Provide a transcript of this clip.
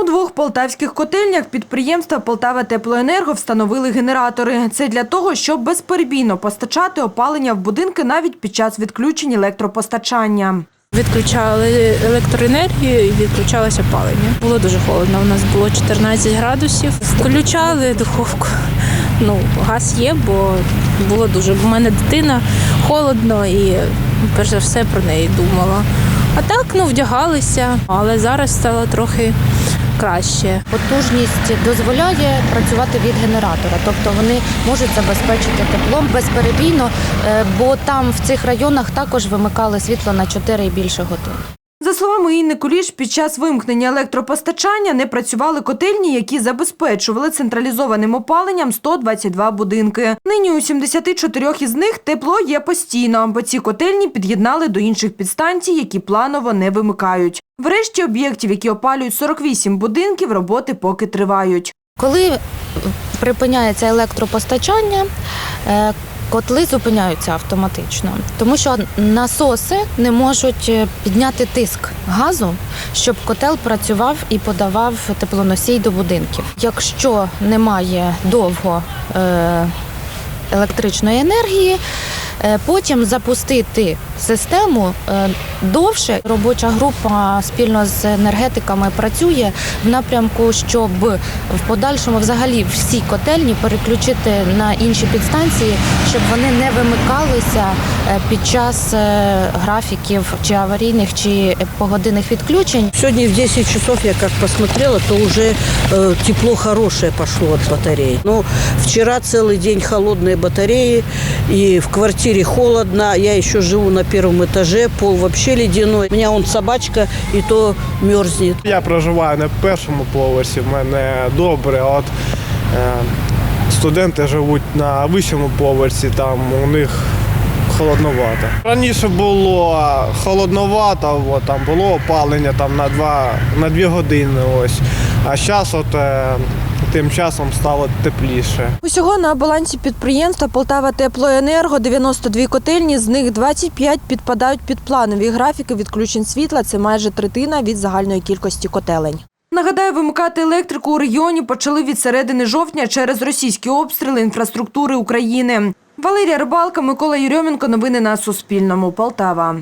У двох полтавських котельнях підприємства Полтава Теплоенерго встановили генератори. Це для того, щоб безперебійно постачати опалення в будинки навіть під час відключень електропостачання. Відключали електроенергію і відключалося опалення. Було дуже холодно. У нас було 14 градусів. Включали духовку. Ну, газ є, бо було дуже. В мене дитина холодно і перш за все про неї думала. А так ну вдягалися, але зараз стало трохи краще. Потужність дозволяє працювати від генератора, тобто вони можуть забезпечити теплом безперебійно, е, бо там в цих районах також вимикали світло на 4 і більше годин. За словами Інни Куліш, під час вимкнення електропостачання не працювали котельні, які забезпечували централізованим опаленням 122 будинки. Нині у 74 із них тепло є постійно, бо ці котельні під'єднали до інших підстанцій, які планово не вимикають. Врешті об'єктів, які опалюють 48 будинків, роботи поки тривають. Коли припиняється електропостачання, е, котли зупиняються автоматично, тому що насоси не можуть е, підняти тиск газу, щоб котел працював і подавав теплоносій до будинків. Якщо немає довго е, електричної енергії, е, потім запустити систему е, довше. Робоча група спільно з енергетиками працює в напрямку, щоб в подальшому взагалі всі котельні переключити на інші підстанції, щоб вони не вимикалися е, під час е, графіків чи аварійних, чи погодинних відключень. Сегодня в 10 часов я как посмотрела, то уже э, тепло хорошее пошло от батареи. Но вчера целый день холодные батареи, и в квартире холодно. Я еще живу на первом этаже, пол вообще ледяной. У меня он собачка, и то мерзнет. Я проживаю на першому поверсі, в мене добре. От е, студенти живуть на вищому поверсі, там у них холодновато. Раніше було холодновато, от, там було опалення там, на, два, на дві години. Ось. А зараз от, е, тим часом стало тепліше. Усього на балансі підприємства Полтава Теплоенерго 92 котельні, з них 25 підпадають під планові графіки відключень світла. Це майже третина від загальної кількості котелень. Нагадаю, вимикати електрику у регіоні почали від середини жовтня через російські обстріли інфраструктури України. Валерія Рибалка, Микола Юрьоменко. Новини на Суспільному. Полтава.